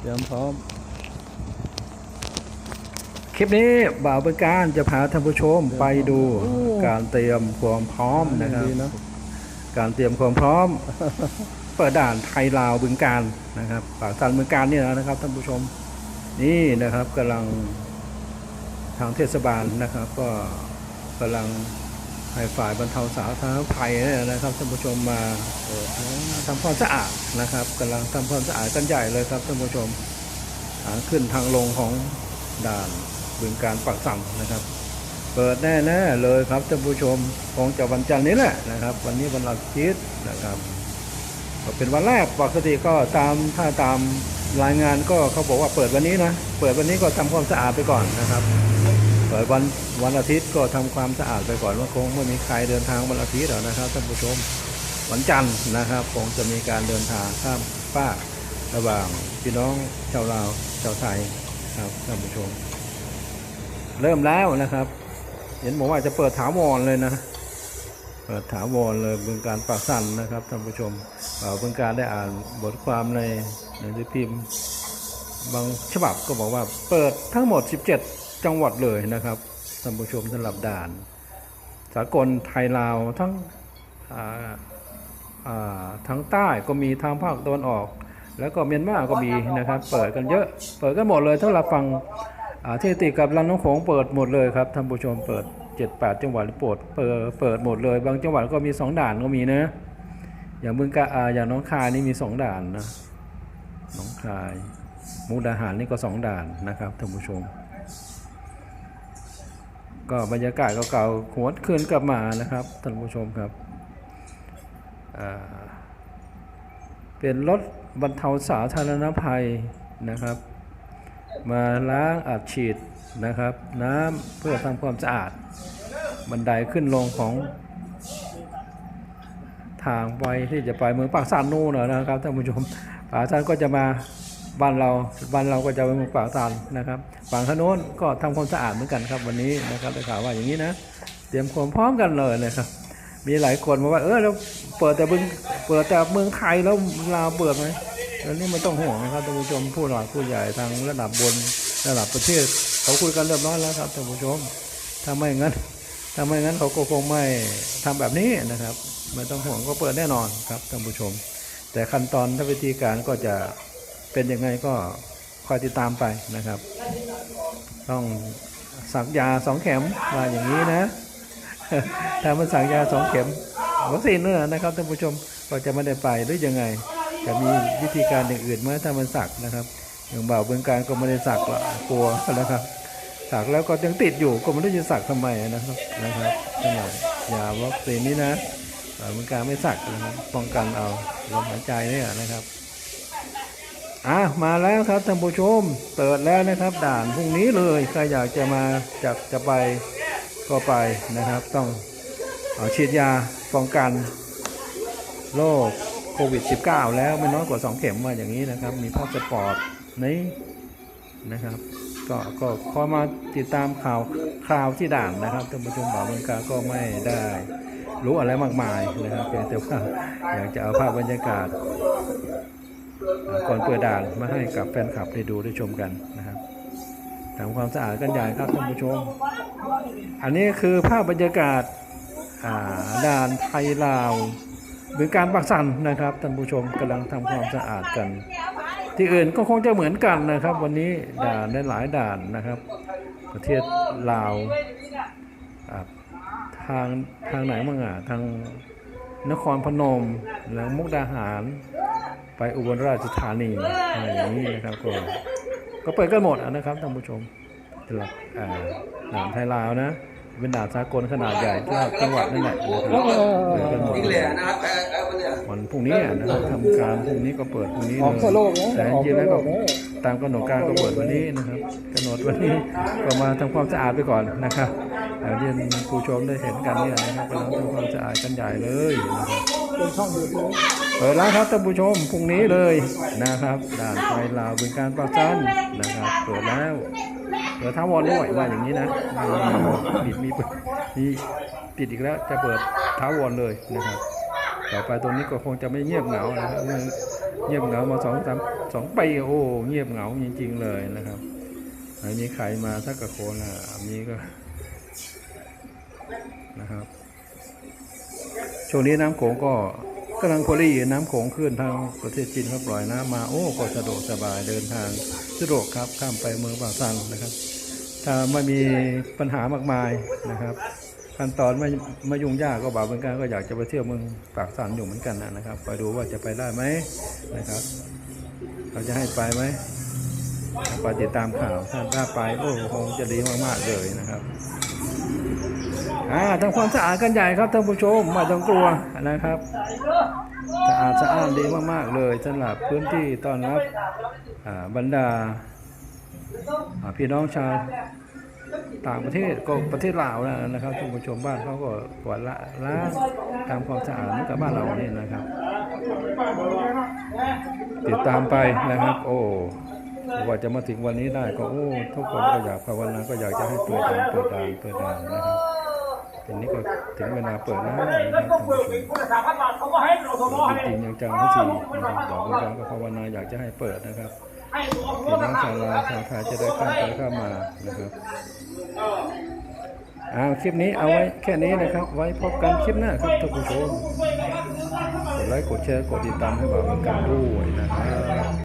เตรียมพร้อม คลิปนี้บ่าวเป็นการจะพาท่านผู้ชมไปดูการเตรียมความพร้อมนะครับ การเตรียมความพร้อม เปิดด่านไทยลาวบึงการนะครับปากสันบึงการเนี่ยนะครับท่านผู้ชม นี่นะครับกำลังทางเทศบาลนะครับ ก็กำลัง ให้ฝ่ายบรรเทาสาธารณภัยนะครับท่านผู้ชมมาทำความสะอาดนะครับกำลังทำความสะอาดกันใหญ่เลยครับท่านผู้ชมขึ้นทางลงของด่านบึงการปักสังนะครับ เปิดแน่ๆเลยครับท่านผู้ชมคงจะวันจันทร์นี้แหละนะครับ วันนี้วันอาทิตย์นะครับก็เป็นวันแรกปกติก็ตามถ้าตามรายงานก็เขาบอกว่าเปิดวันนี้นะเปิดวันนี้ก็ทำความสะอาดไปก่อนนะครับ วันวันอาทิตย์ก็ทำความสะอาดไปก่อนว่าคงไม่มีใครเดินทางวันอาทิตย์หรอกนะครับท่านผู้ชมวันจันทร์นะครับคงจะมีการเดินทางข้ามฟาระหว่างพี่น้องชาวลาวชาวไทยครับท่านผู้ชม เริ่มแล้วนะครับ เห็นบอกว่าจะเปิดถาวรเลยนะเปิดถาวรเลยบึงการปากสั่นนะครับท่านผู้ชมเอ่อบึงการได้อ่านบทความในหนังสือพิมพ์ บางฉบับก็บอกว่าเปิดทั้งหมด 17 จังหวัดเลยนะครับท่านผู้ชมสำหรับด่าน สากลไทยลาวทั้งทั้งใต้ก็มีทางภาคตะวันออก แล้วก็เมียนมาก็มีนะครับ เปิดกันเยอะเปิดกันหมดเลยถ้าเราฟังที่ติดกับลำน้ำโขงเปิดหมดเลยครับท่านผู้ชมเปิด7-8จังหวัดเปิดเปิดเปิดหมดเลย บางจังหวัดก็มีสองด่านก็มีนะ อย่างบึงกาอย่างน้องคายนี่มีสองด่านนะน้องคายมุกดาหารนี่ก็สองด่านนะครับท่านผู้ชม ก็บรรยากาศเก่าๆหวนคืนกลับมานะครับท่านผู้ชมครับ เป็นรถบรรเทาสาธารณภัยนะครับ มาล้างอัดฉีดนะครับน้ำเพื่อทำความสะอาด บันไดขึ้นลงของทางไปที่จะไปเมืองปากซานนู่นนะนะครับท่านผู้ชมปากซานก็จะมา บ้านเราบ้านเราก็จะไปเมืองปากซานนะครับฝั่งถนนก็ทำความสะอาดเหมือนกันครับวันนี้นะครับได้ข่าวว่าอย่างนี้นะ เตรียมความพร้อมกันเลยนะครับ มีหลายคนบอกว่า เออเราเปิดแต่บึงเปิดแต่เมืองไทยแล้วลาวเปิดไหมแล้วนี่ไม่ต้องห่วงนะครับท่านผู้ชมผู้หลักผู้ใหญ่ทางระดับบนระดับประเทศ เขาคุยกันเรียบร้อยแล้วครับท่านผู้ชมถ้าไม่งั้นถ้าไม่งั้นเขาก็คงไม่ทำแบบนี้นะครับไม่ต้องห่วงก็เปิดแน่นอนครับท่านผู้ชม แต่ขั้นตอนทวิธีการก็จะ เป็นยังไงก็คอยติดตามไปนะครับ ต้องสักยาสองเข็มว่าอย่างนี้นะถ้ามันสั่งยาสองเข็มวัคซีนเนื้อนะครับท่านผู้ชมก็จะไม่ได้ไปหรือยังไง จะมีวิธีการอย่างอื่นไหมถ้ามันสักนะครับ อย่างบ่าวเบืองการก็ไม่ได้สักละกลัวนะครับสักแล้วก็ยังติดอยู่ก็ไม่รู้จะสักทำไมนะครับนะครับขนาดยาวัคซีนนี้นะบ่าวเบืองการไม่สักนะครับป้องกันเอาลมหายใจเนี่ยนะครับ อะมาแล้วครับท่านผู้ชมเปิดแล้วนะครับ ด่านพรุ่งนี้เลยใครอยากจะมาจะจะไปก็ไปนะครับ ต้องเอาฉีดยาป้องกันโรคโควิด -19 แล้วไม่น้อยกว่า 2 เข็มว่าอย่างนี้นะครับ มีพาสปอร์ตนี้นะครับ ก็ก็ขอมาติดตามข่าวข่าวที่ด่านนะครับท่านผู้ชมบ่าวบังกาก็ไม่ได้รู้อะไรมากมายนะครับแต่ว่าอยากจะเอาภาพบรรยากาศ ก่อนเปิดด่านมาให้กับแฟนคลับได้ดูได้ชมกันนะครับทำความสะอาดกันใหญ่ครับท่านผู้ชม อันนี้คือภาพบรรยากาศด่านไทยลาวหรือการปักสันนะครับท่านผู้ชมกำลังทำความสะอาดกัน ที่อื่นก็คงจะเหมือนกันนะครับ วันนี้ด่านได้หลายด่านนะครับ ประเทศลาวทางทางไหนบ้างอะทาง นครพนมแล้วมุกดาหาร ไปอุบลราชธานีอะไรอย่างนี้นะครับก็ก็เปิดกันหมดนะครับท่านผู้ชมสำหรับอ่าด่านไทยลาวนะ เป็นด่านสากลขนาดใหญ่ที่จังหวัดนั่นแหละนะครับเปิดกันหมดวันพรุ่งนี้นะครับทำการพรุ่งนี้ก็เปิดพรุ่งนี้ออกทั่วโลกนะแต่จริงแล้วก็ตามกำหนดการก็เปิดวันนี้นะครับกำหนดวันนี้ก็มาทำความสะอาดไปก่อนนะครับ อย่างที่ผู้ชมได้เห็นกันเนี่ยนะครับกำลังทำความสะอาดกันใหญ่เลยนะครับเป็นช่องยูทูบเปิดแล้วครับท่านผู้ชมพรุ่งนี้เลยนะครับด่านไทยลาวเป็นการปราจันนะครับเปิดแล้วเปิดท้าวอนด้วยว่าอย่างนี้นะปิดมีมีปิดอีกแล้วจะเปิดท้าวอนเลยนะครับ ต่อไปตรงนี้ก็คงจะไม่เงียบเหงานะครับเงียบเหงามาสองสามสองปีโอ้เงียบเหงาจริงๆเลยนะครับไม่มีใครมาสักกะโคนอะมีก็ นะครับช่วงนี้น้ำโขงก็กำลังพอดีน้ำโขงขึ้นทางประเทศจีนเขาปล่อยน้ำมาโอ้ก็สะดวกสบายเดินทางสะดวกครับข้ามไปเมืองป่าซังนะครับ ถ้าไม่มีปัญหามากมายนะครับขั้นตอนไม่ไม่ยุ่งยากก็บ่าวเหมือนกันก็อยากจะไปเที่ยวเมืองปากสันอยู่เหมือนกันนะครับไปดูว่าจะไปได้ไหมนะครับ เราจะให้ไปไหมไปติดตามข่าวถ้าถ้าไปโอ้คงจะดีมากๆเลยนะครับ อ่าทำความสะอาดกันใหญ่ครับท่านผู้ชมไมาต้องกลัวนะครับสะอาดสะอ้านดีมากๆเลยสำหรับพื้นที่ต้อนรับบรรดาพี่น้องชาวต่างประเทศก็ประเทศลาวนะครับท่านผู้ชมบ้านเขาก็กวาดละล้างทำความสะอาดเหมือนกับบ้านเราเนี่ยนะครับ ติดตามไปนะครับ โอ้กว่าจะมาถึงวันนี้ได้ก็โอ้ทุกคนก็อยากภาวนาก็อยากจะให้เปิดด่านเปิดด่านเปิดด่านนะครับ ทีนี้ก็ถึงเวลาเปิดแล้วนะครับท่านผู้ชมคนละสานบาทเขาก็ให้เราสมอให้จริงยังจังทันทีนะครับอกว่าจังก็ภาวนาอยากจะให้เปิดนะครับพี่น้องชาวลาวชาวไทยจะได้ข้ามไปข้ามมานะครับอ่าคลิปนี้เอาไว้แค่นี้นะครับ ไว้พบกันคลิปหน้าครับท่านผู้ชมกดไลค์กดแชร์กดติดตามให้บ่าวเหมือนกันด้วยนะครับ